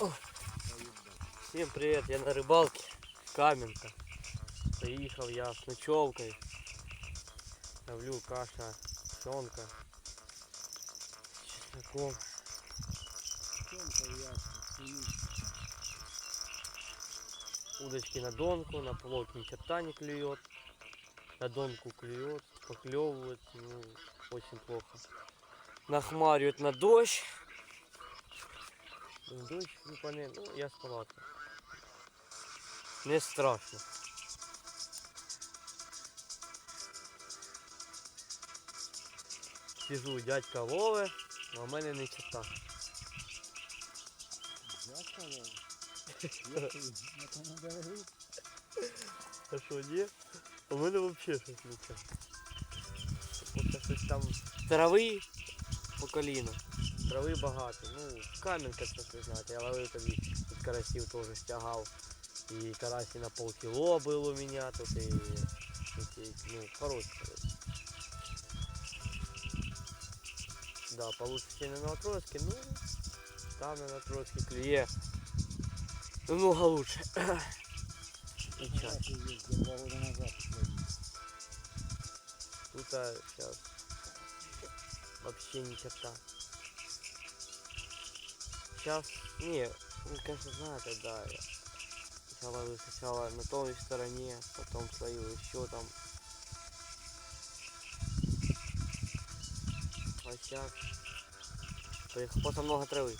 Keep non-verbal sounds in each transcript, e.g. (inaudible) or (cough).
Всем привет, я на рыбалке, Каменка. Приехал я с ночевкой. Ловлю каша, пшенка с чесноком. Удочки на донку, на плот ни черта не клюет. На донку клюет, поклевывает, ну, очень плохо. Нахмаривает на дождь. Ну, Дождь выпане, ну, я з палатки. Не страшно. Сижу, дядька лове, а в мене не чита. Дядька (laughs) ти на тому берегу? А що, ні? У мене взагалі щось. Поки щось там трави по коліно. Трави багато. Ну, камінка, це ви знаєте, я ловив тобі тут карасів теж стягав. І карасі на полкіло был у меня тут і, і ну, хороший, короче. Да, получше ще не на отростке, ну там на отростке клює. Намного лучше. (coughs) І час. Бачив, є, я два роки назад ловив. Тут а, сейчас вообще ни черта. Сейчас, не, ну, конечно, знаете, да, я сначала ловил сначала на той стороне, потом словил еще там. А сейчас приехал, просто много травы.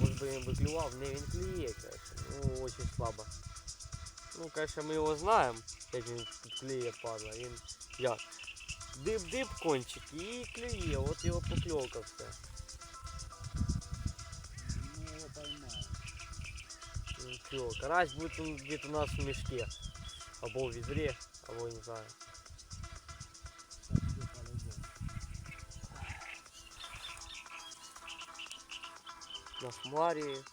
Может быть, он бы клювал, не, він клює, конечно, ну, очень слабо. Ну, конечно, мы его знаем, як він тут клює, падла, він як. Дип-дип кончик і клює, от його покльовка все. Все, карась будет он где-то у нас в мешке. Або в ведре, або не знаю. На хмарі.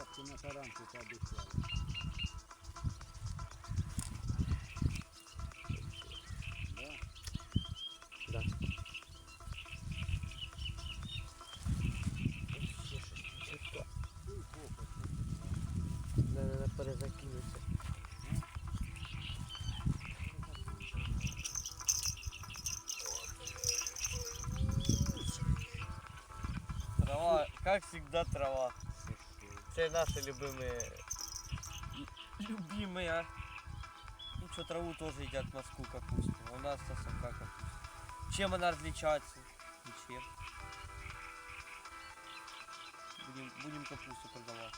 Ох, ти на таранку пообіцяли. Как всегда трава. Це наши любимые, любимые. Ну что, траву тоже едят морскую капусту. а У нас совка капуста. Чем она различается? Ничем. Будем, будем капусту продавать.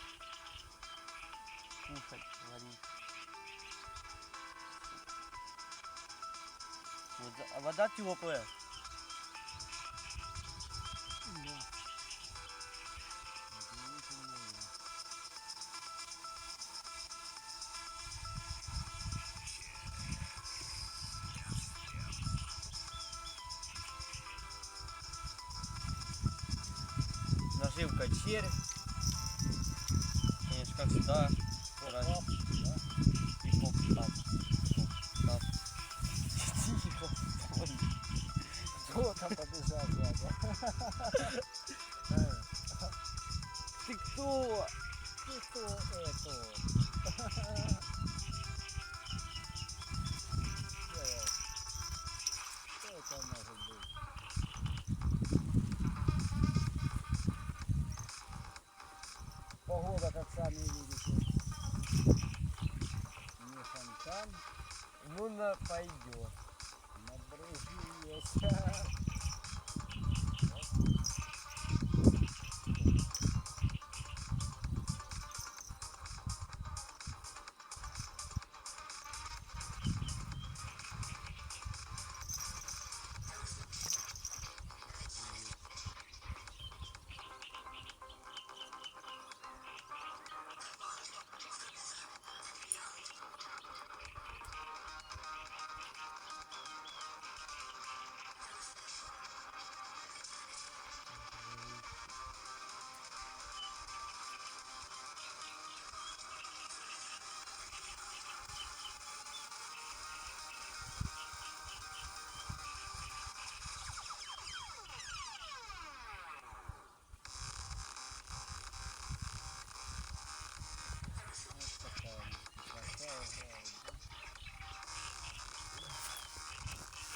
Кушать, варить. Вода, а вода теплая. Хто там побіжав ззаду? Е, Ты кто? Ти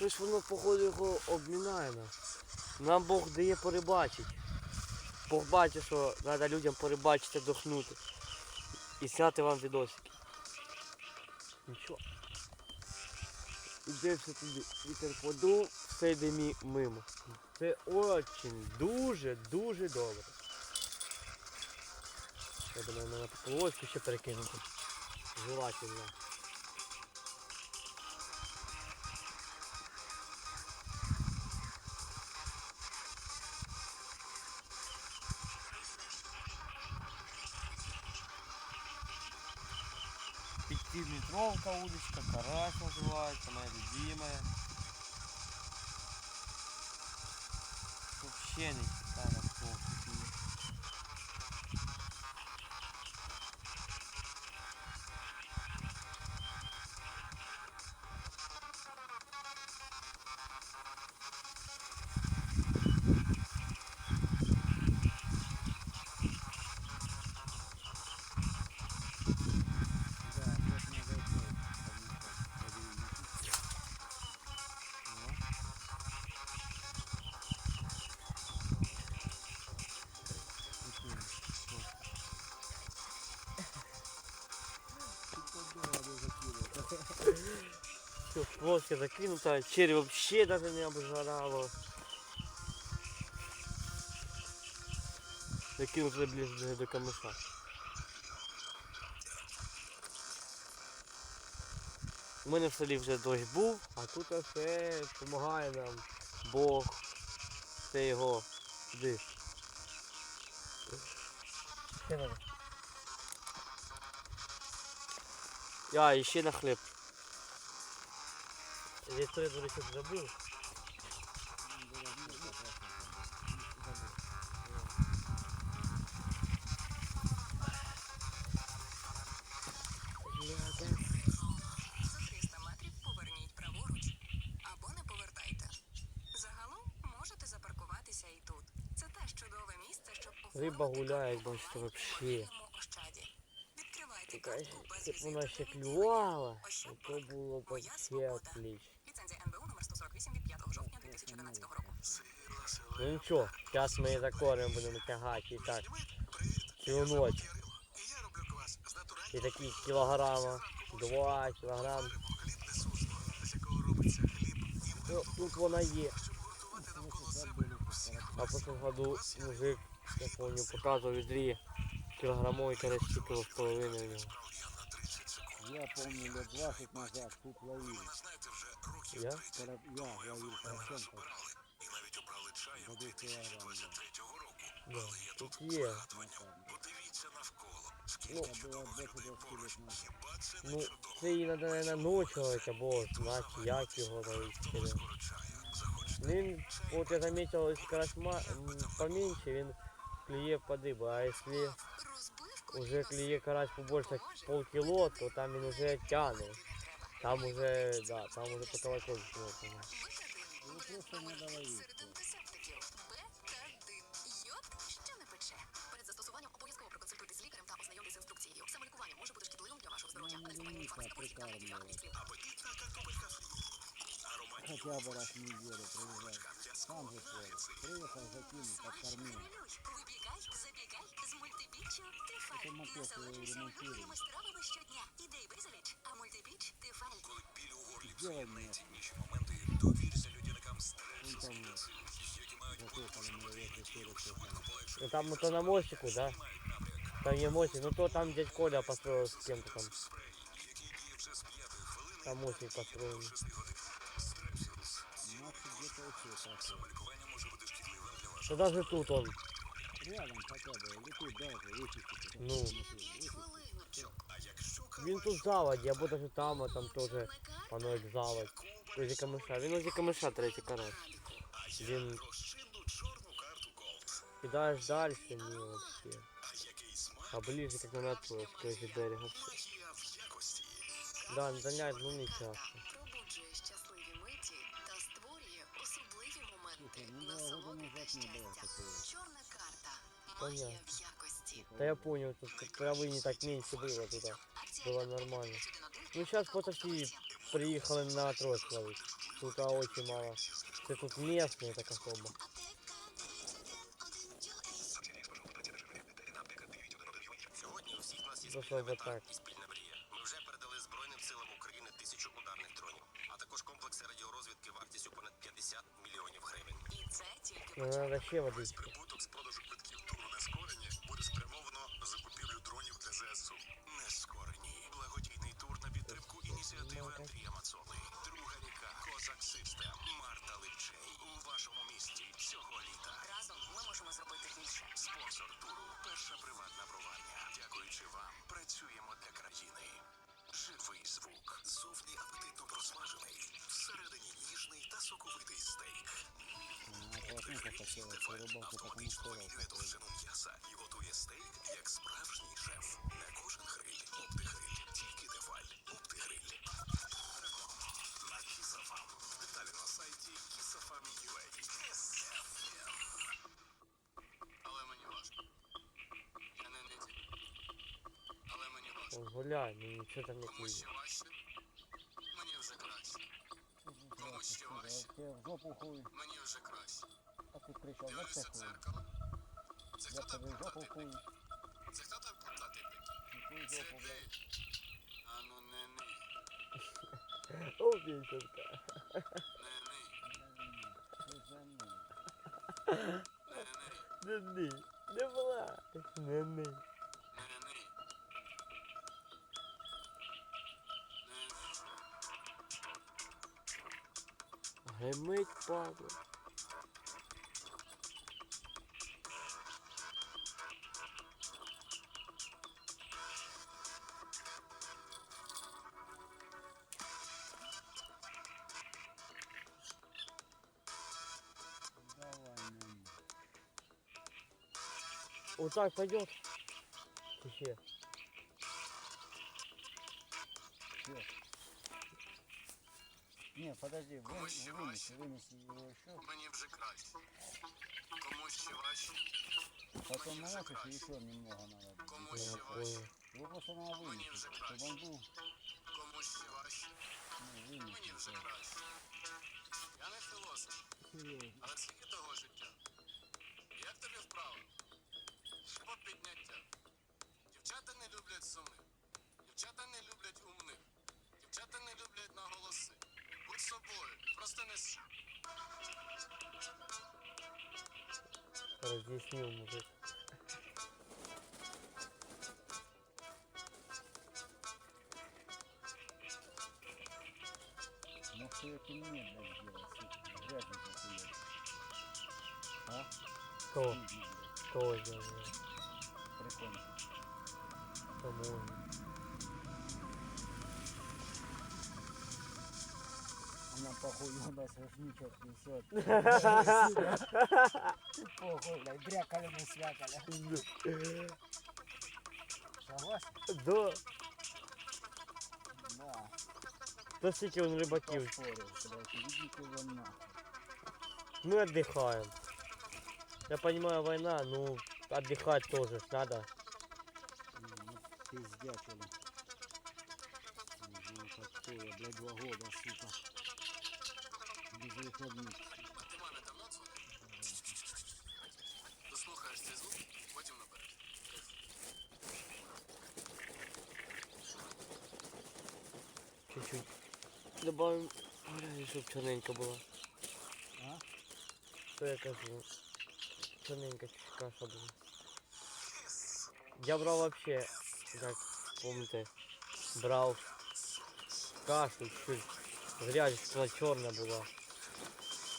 щось воно, походу, його обмінає нас. Нам Бог дає порибачити. Бог бачить, що треба людям порибачити, дохнути. І зняти вам відосики. Нічого. Іде все туди. Вітер подув, все йде мі- мимо. Це очень, дуже, дуже добре. Треба на, полоську ще перекинути. Желательно. Пятиметровка удочка, карась называется, моя любимая. Вообще не Плоская закинута, черри вообще даже не обжарало. Закинул вже ближе до камыша. У мене в селі вже дощ був, а тут все допомагає нам Бог. Це його. Ще надо. І ще на хліб. Или кто это уже забыл? Риба гуляє, бачите, вообще. Відкривайте. Вона ще клювала. Це було б отлично. Ну нічого, зараз ми за корем будемо тягати і так. Цілу ніч. І такі кілограма, два кілограм. Ну, тут вона є. А в прошлом году мужик, я помню, показував відрі кілограмовий карасі кіло з половиною. Я помню, лет 20 назад тут ловили. Я? Кара- Я ловил Порошенко. 2023 року. Але є тут згадування. Подивіться навколо. Скільки ну, чудових людей поруч. Хіба це не ну, чудово? Це її треба не намучувати, або знати, як його робити. Він, от я замітив, якраз поменьше, він клює по дибу, а якщо уже клює карась побольше полкило, то там він уже тяне. Там уже, да, там уже потолок. Ну, просто не давай. Ну, Ризиковані лимита фактори та прикармливать. неприятних слів. Хотя бы раз в неделю приезжай. Сам же свой. Приехал, закинул, подкормил. Вибігай, забігай з мультибіччю Тефаль. Это мотор Насолоджуйся ремонтирует. улюбленими стравами щодня. Ідей безліч, а мультибіч Тефаль. Сделай мне. Он там вот. Закопали мы его четыре часа. Ну там то на мостику, да? Там є мостик, ну то там дядь Коля построил с кем-то там. Там мостик построен. Может где-то еще так. Ну даже тут он, Рядом хотя бы. Летит даже, вычистить. ну, Хвилиночок. він тут в заводі, або даже там, а там теж воно як заводь. Возле камыша. Він возле камыша третій карась. Він... Кидаєш далі, ні, вообще. А ближе, як на метро, скажи берега. все. Да, не занять, ну не часто. Пробуджує щасливі миті та створює особливі моменти Слушай, ну два года насолоди та назад не было щастя. такого. Чорна карта. Понятно. Магія в якості. Да я понял, тут травы не так меньше было туда. Акція Было «Єдиний нормально. один один» Ну сейчас потоки приехали на трос ловить. Тут а, очень мало. Це тут местные так особо. Сьогодні у всіх Тільки Ну, надо ще водички. А полотенце хотела, что рыбалку потому Автоматично что вимірює товщину м'яса і готує стейк як справжній шеф. Не кожен гриль. Оптигриль. Тільки Тефаль. Оптигриль. На Кісафам. Деталі на сайті Кісафам.ua. Але мені важко. Я не неділю. Але мені важко. Он гуляй, ну ничего там не Комусь клює. ще важче. Мені вже краще. Комусь ще важче. Тебе в жопу хуй, Мені кричав, за Дивлюся це в хуй. дзеркало. Це Я хто там тебе в жопу кудлатий хуй, такий? Це хто там кудлатий такий? хуй в Це жопу, ти? блядь. А ну (laughs) не ний, О, песенка. не ний, Ти за ним. не ний, Не ни, не була. Не ни. не ний. Не ний. Гримить падла. Вот так пойдет. Тихе. Всё. Не, подожди, вы, Комусь ще вынеси, важче. вынеси его еще. Мені вже краще. Комусь ще важче, Потом Мне уже наложишь, и краще. еще немного надо. комусь Я ще понял. важче, Его просто надо Мне вынести, уже чтобы краще. он был, комусь ще важче, ну, мені вынести. вже всё. краще. Я не філософ, Серьезно. підняття. Дівчата не люблять сумних. Дівчата не люблять умних. Дівчата не люблять наголоси. Будь собою, просто не с- Разъяснил мужик. Может, ты это мне, блядь, сделать, сука, грязно захуярить. А? Кто? Пизно, блядь, Кто сделал? Прикольно. По-моему. Она похуй у нас рожничок несет. Похуй, блядь, брякали мы свякали. Согласен? Да. Да. Да он нахуй. Мы отдыхаем. Я понимаю, война, ну, отдыхать тоже ж надо. Ну, пиздячили. Не знаю, какое, блядь, два года, сука. Без выходных. А ти мамі давно дзвонив? Дослухаєш цей звук, потім набереш. Чуть-чуть. Добавим грязі, щоб чорненька була. А? Що я кажу? Чорненька чуть каша була. Я брав вообще, як помните, брав кашу, чуть грязь була чорна була.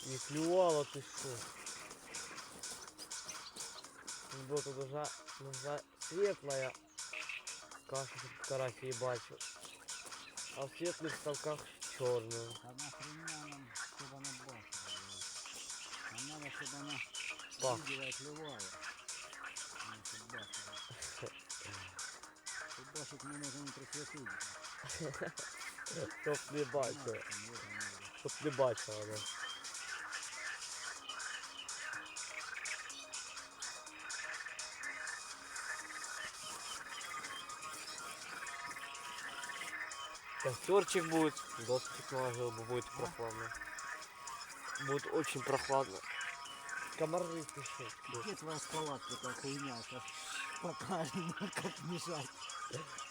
І клювала ти що. Бо тут нужна, нужна светлая каша, щоб карась її бачив. А в світлих ставках чорна. А нахрена нам, чтобы она бахала, блядь? А надо, чтобы она Бах. видела и клевала. А не чтоб бахала. Чтоб башить мы можем и присвятить. Щоб (laughs) не бачила. Щоб не бачила, да. Костерчик будет, досочек наложил будет прохладно. будет очень прохладно. Комары пищат. Где твоя палатка такая хуйня? Покажем, как мешать.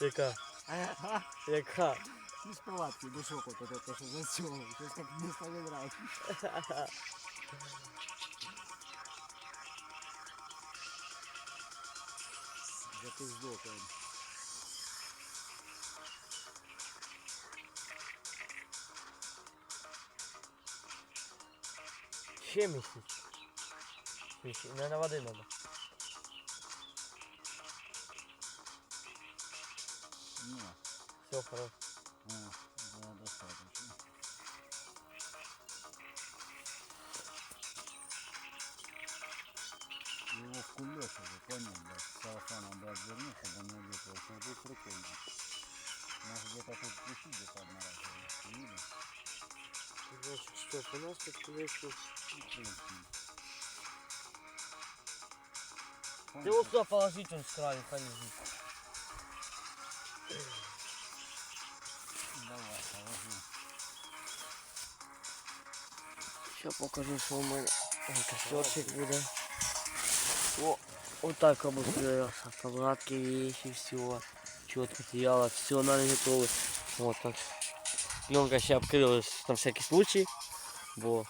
Яка? Ага. Яка? Из палатки мешок вот этот, то, что засел. Сейчас как вместо ведра. За пиздок он. Ще місяць. Місяць. Наверное, води надо. Не, Все, хорошо. а, да, достаточно. Его в кулек уже, понял, блядь, с сарафаном, блядь, верни, чтобы не улетелось. Ну, будет прикольно. Может, где-то тут ключи где-то одноразовые. Видно? Значит, что, у нас тут кулечки. Ну, Ты вот сюда положить, он с краю, хай лежит. Давай, положи. Сейчас покажу, що у мене костерчик буде. О, вот так обустроился. Палатки, вещи, все. Четко одеяло, все на готовы. Вот так. Пленка ще обкрилась на всякий случай, бо